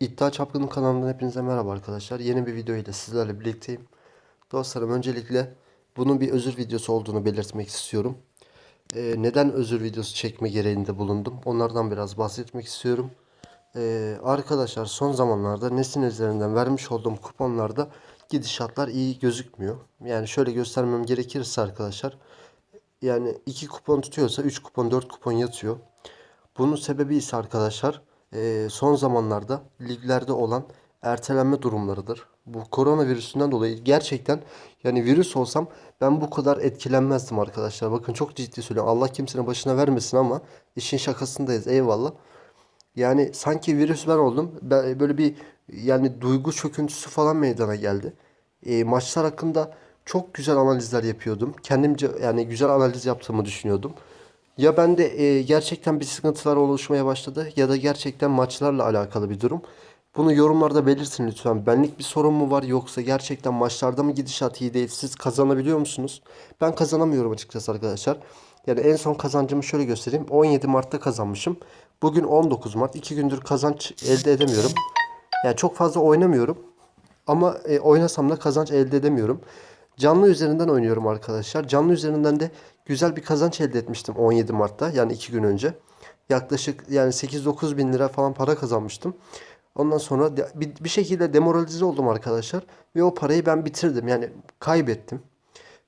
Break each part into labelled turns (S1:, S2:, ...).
S1: İddia Çapkın'ın kanalından hepinize merhaba arkadaşlar. Yeni bir video ile sizlerle birlikteyim. Dostlarım öncelikle bunun bir özür videosu olduğunu belirtmek istiyorum. Ee, neden özür videosu çekme gereğinde bulundum? Onlardan biraz bahsetmek istiyorum. Ee, arkadaşlar son zamanlarda Nesin üzerinden vermiş olduğum kuponlarda gidişatlar iyi gözükmüyor. Yani şöyle göstermem gerekirse arkadaşlar. Yani 2 kupon tutuyorsa 3 kupon 4 kupon yatıyor. Bunun sebebi ise arkadaşlar son zamanlarda liglerde olan ertelenme durumlarıdır. Bu koronavirüsünden dolayı gerçekten yani virüs olsam ben bu kadar etkilenmezdim arkadaşlar. Bakın çok ciddi söylüyorum. Allah kimsenin başına vermesin ama işin şakasındayız eyvallah. Yani sanki virüs ben oldum. Ben böyle bir yani duygu çöküntüsü falan meydana geldi. E, maçlar hakkında çok güzel analizler yapıyordum. Kendimce yani güzel analiz yaptığımı düşünüyordum. Ya bende e, gerçekten bir sıkıntılar oluşmaya başladı ya da gerçekten maçlarla alakalı bir durum. Bunu yorumlarda belirtin lütfen. Benlik bir sorun mu var yoksa gerçekten maçlarda mı gidişat iyi değil? Siz kazanabiliyor musunuz? Ben kazanamıyorum açıkçası arkadaşlar. Yani en son kazancımı şöyle göstereyim. 17 Mart'ta kazanmışım. Bugün 19 Mart. 2 gündür kazanç elde edemiyorum. Yani çok fazla oynamıyorum. Ama e, oynasam da kazanç elde edemiyorum. Canlı üzerinden oynuyorum arkadaşlar. Canlı üzerinden de güzel bir kazanç elde etmiştim 17 Mart'ta. Yani 2 gün önce. Yaklaşık yani 8-9 bin lira falan para kazanmıştım. Ondan sonra bir, bir şekilde demoralize oldum arkadaşlar. Ve o parayı ben bitirdim. Yani kaybettim.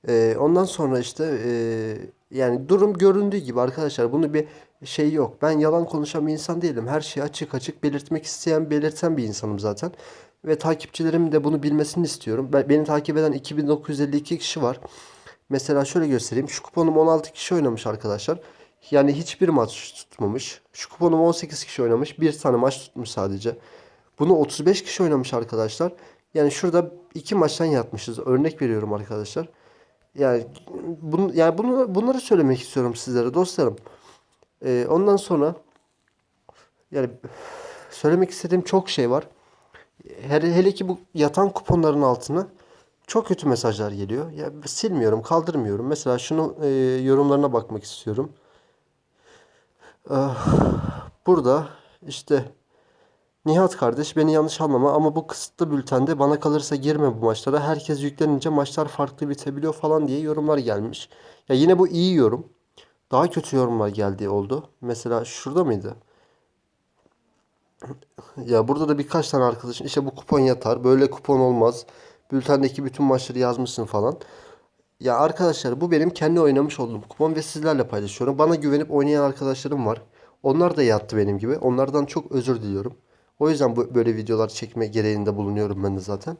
S1: Ee, ondan sonra işte ee, yani durum göründüğü gibi arkadaşlar bunu bir şey yok. Ben yalan konuşan bir insan değilim. Her şeyi açık açık belirtmek isteyen, belirten bir insanım zaten. Ve takipçilerimin de bunu bilmesini istiyorum. Ben, beni takip eden 2952 kişi var. Mesela şöyle göstereyim. Şu kuponum 16 kişi oynamış arkadaşlar. Yani hiçbir maç tutmamış. Şu kuponum 18 kişi oynamış. Bir tane maç tutmuş sadece. Bunu 35 kişi oynamış arkadaşlar. Yani şurada iki maçtan yatmışız. Örnek veriyorum arkadaşlar. Yani bunu yani bunu bunları söylemek istiyorum sizlere dostlarım. Ee, ondan sonra yani söylemek istediğim çok şey var. Hele, hele ki bu yatan kuponların altına çok kötü mesajlar geliyor. Ya silmiyorum, kaldırmıyorum. Mesela şunu e, yorumlarına bakmak istiyorum. Ah, Burada işte Nihat kardeş beni yanlış anlama ama bu kısıtlı bültende bana kalırsa girme bu maçlara. Herkes yüklenince maçlar farklı bitebiliyor falan diye yorumlar gelmiş. Ya yine bu iyi yorum. Daha kötü yorumlar geldiği oldu. Mesela şurada mıydı? Ya burada da birkaç tane arkadaşın işte bu kupon yatar, böyle kupon olmaz. Bültendeki bütün maçları yazmışsın falan. Ya arkadaşlar bu benim kendi oynamış olduğum kupon ve sizlerle paylaşıyorum. Bana güvenip oynayan arkadaşlarım var. Onlar da yattı benim gibi. Onlardan çok özür diliyorum. O yüzden bu, böyle videolar çekme gereğinde bulunuyorum ben de zaten.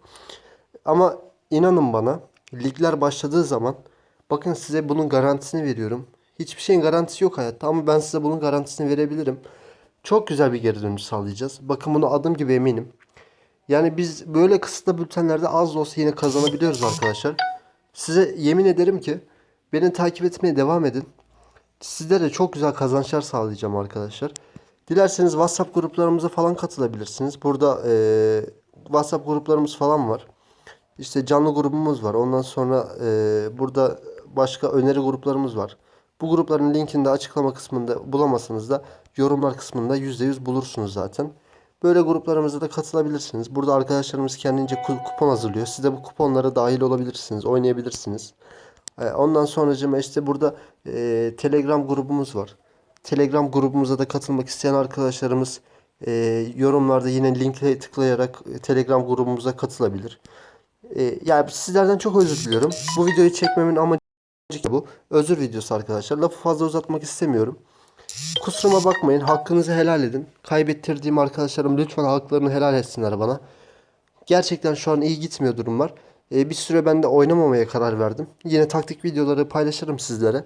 S1: Ama inanın bana ligler başladığı zaman bakın size bunun garantisini veriyorum. Hiçbir şeyin garantisi yok hayatta ama ben size bunun garantisini verebilirim. Çok güzel bir geri dönüş sağlayacağız. Bakın bunu adım gibi eminim. Yani biz böyle kısıtlı bültenlerde az da olsa yine kazanabiliyoruz arkadaşlar. Size yemin ederim ki beni takip etmeye devam edin. Sizlere çok güzel kazançlar sağlayacağım arkadaşlar. Dilerseniz WhatsApp gruplarımıza falan katılabilirsiniz. Burada eee, WhatsApp gruplarımız falan var. İşte canlı grubumuz var. Ondan sonra eee, burada başka öneri gruplarımız var. Bu grupların linkini de açıklama kısmında bulamazsanız da yorumlar kısmında %100 bulursunuz zaten. Böyle gruplarımıza da katılabilirsiniz. Burada arkadaşlarımız kendince ku- kupon hazırlıyor. Siz de bu kuponlara dahil olabilirsiniz, oynayabilirsiniz. Ee, Ondan sonracığıma işte burada e, Telegram grubumuz var. Telegram grubumuza da katılmak isteyen arkadaşlarımız e, yorumlarda yine linkle tıklayarak e, Telegram grubumuza katılabilir. E, yani sizlerden çok özür diliyorum. Bu videoyu çekmemin amacı bu. Özür videosu arkadaşlar. Lafı fazla uzatmak istemiyorum. Kusuruma bakmayın. Hakkınızı helal edin. Kaybettirdiğim arkadaşlarım lütfen haklarını helal etsinler bana. Gerçekten şu an iyi gitmiyor durumlar. Ee, bir süre ben de oynamamaya karar verdim. Yine taktik videoları paylaşırım sizlere.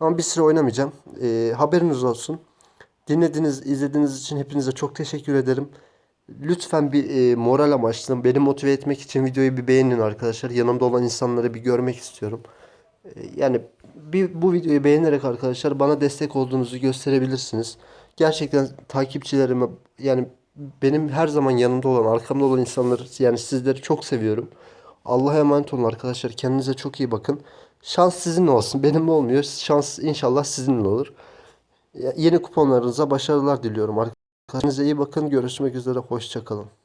S1: Ama bir süre oynamayacağım. Ee, haberiniz olsun. Dinlediğiniz, izlediğiniz için hepinize çok teşekkür ederim. Lütfen bir e, moral amaçlı beni motive etmek için videoyu bir beğenin arkadaşlar. Yanımda olan insanları bir görmek istiyorum. E, Yani bir bu videoyu beğenerek arkadaşlar bana destek olduğunuzu gösterebilirsiniz. Gerçekten takipçilerime yani benim her zaman yanımda olan, arkamda olan insanları yani sizleri çok seviyorum. Allah'a emanet olun arkadaşlar. Kendinize çok iyi bakın. Şans sizinle olsun. Benimle olmuyor. Şans inşallah sizinle olur. Yeni kuponlarınıza başarılar diliyorum. Kendinize iyi bakın. Görüşmek üzere. Hoşçakalın.